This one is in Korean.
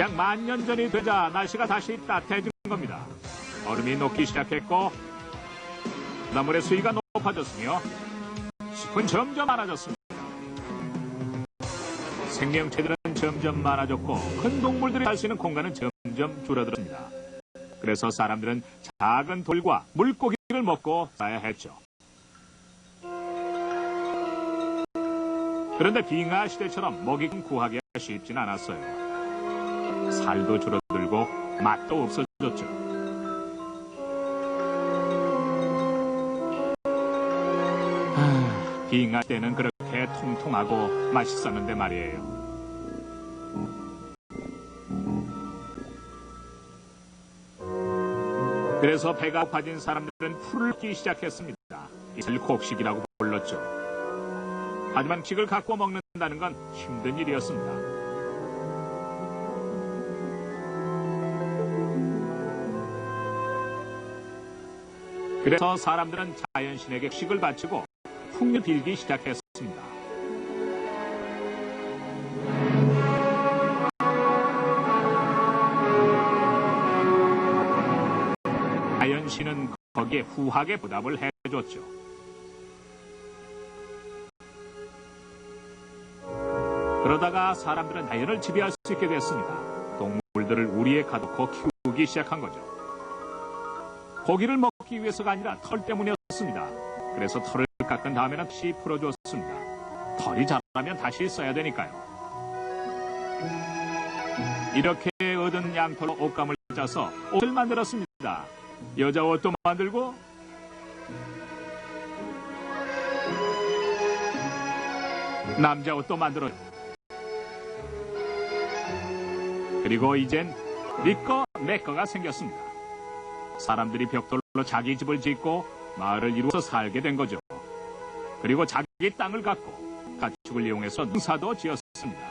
약 만 년 전이 되자 날씨가 다시 따뜻해진 겁니다. 얼음이 녹기 시작했고 바닷물의 수위가 높아졌으며 숲은 점점 많아졌습니다. 생명체들은 점점 많아졌고 큰 동물들이 살 수 있는 공간은 점점 줄어들었습니다. 그래서 사람들은 작은 돌과 물고기를 먹고 살아야 했죠. 그런데 빙하 시대처럼 먹이 구하기가 쉽진 않았어요. 살도 줄어들고 맛도 없어졌죠. 하, 빙하 때는 그렇게 통통하고 맛있었는데 말이에요. 그래서 배가 고파진 사람들은 풀을 끼기 시작했습니다. 이를 곡식이라고 불렀죠. 하지만 식을 갖고 먹는다는 건 힘든 일이었습니다. 그래서 사람들은 자연신에게 식을 바치고 풍을 빌기 시작했습니다. 자연신은 거기에 후하게 보답을 해줬죠. 그러다가 사람들은 자연을 지배할 수 있게 됐습니다. 동물들을 우리에 가두고 키우기 시작한 거죠. 고기를 먹 기 위해서가 아니라 털 때문이었습니다. 그래서 털을 깎은 다음에는 다시 풀어주었습니다. 털이 자라면 다시 써야 되니까요. 이렇게 얻은 양털로 옷감을 짜서 옷을 만들었습니다. 여자 옷도 만들고 남자 옷도 만들어요. 그리고 이젠 니꺼 내꺼가 생겼습니다. 사람들이 벽돌 로 자기 집을 짓고 마을을 이루어서 살게 된 거죠. 그리고 자기 땅을 갖고 가축을 이용해서 농사도 지었습니다.